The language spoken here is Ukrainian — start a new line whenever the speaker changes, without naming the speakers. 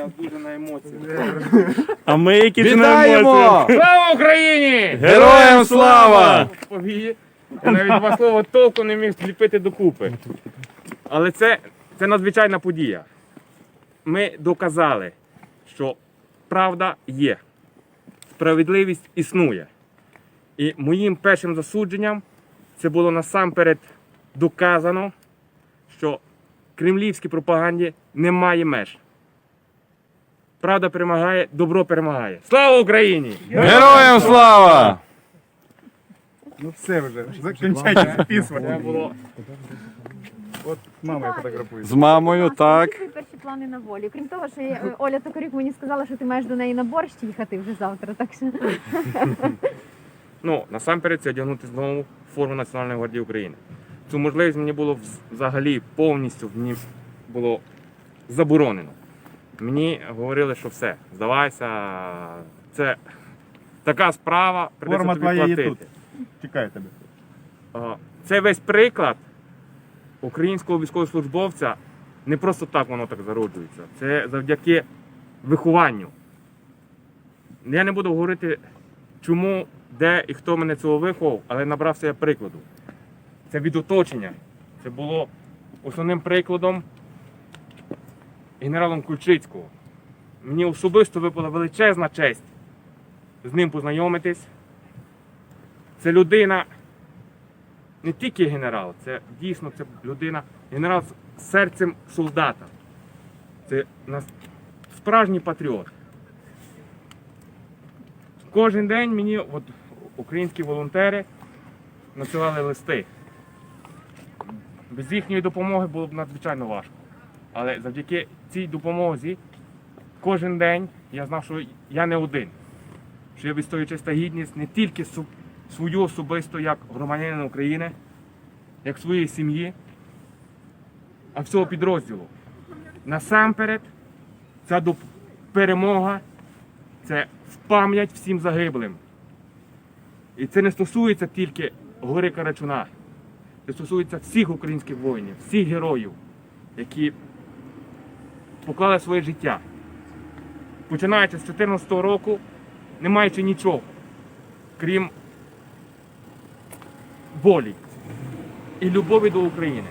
я дуже на емоціях.
А ми які ж на
Вітаємо!
емоціях.
Слава Україні!
Героям слава!
Я навіть два слова толку не міг зліпити докупи. Але це, це надзвичайна подія. Ми доказали, що правда є, справедливість існує. І моїм першим засудженням це було насамперед доказано, що кремлівській пропаганді немає меж. Правда перемагає, добро перемагає. Слава Україні!
Героям слава!
Ну все вже, закінчайте записувати.
Було
От мама я фотографую.
З мамою, так.
Які твої перші плани на волі? Крім того, що е, Оля Токарюк мені сказала, що ти маєш до неї на борщ їхати вже завтра. Так що
Ну, насамперед це одягнути знову форму Національної гвардії України. Цю можливість мені було вз- взагалі повністю мені було заборонено. Мені говорили, що все, здавайся, це така справа, придеться
Форма
тобі
твоя є
платити.
тут. Чекаю тебе.
Це весь приклад українського військовослужбовця. Не просто так воно так зароджується. Це завдяки вихованню. Я не буду говорити, чому, де і хто мене цього виховав, але набрався я прикладу. Це від оточення. Це було основним прикладом генералом Кульчицького. Мені особисто випала величезна честь з ним познайомитись. Це людина, не тільки генерал, це дійсно це людина, генерал з серцем солдата. Це справжній патріот. Кожен день мені от, українські волонтери надсилали листи. Без їхньої допомоги було б надзвичайно важко. Але завдяки цій допомозі кожен день я знав, що я не один. Що я відстоюю чиста гідність не тільки свою особисто як громадянина України, як своєї сім'ї, а всього підрозділу. Насамперед, ця перемога це в пам'ять всім загиблим. І це не стосується тільки гори Карачуна. Це стосується всіх українських воїнів, всіх героїв, які поклали своє життя. Починаючи з 2014 року, не маючи нічого, крім болі і любові до України.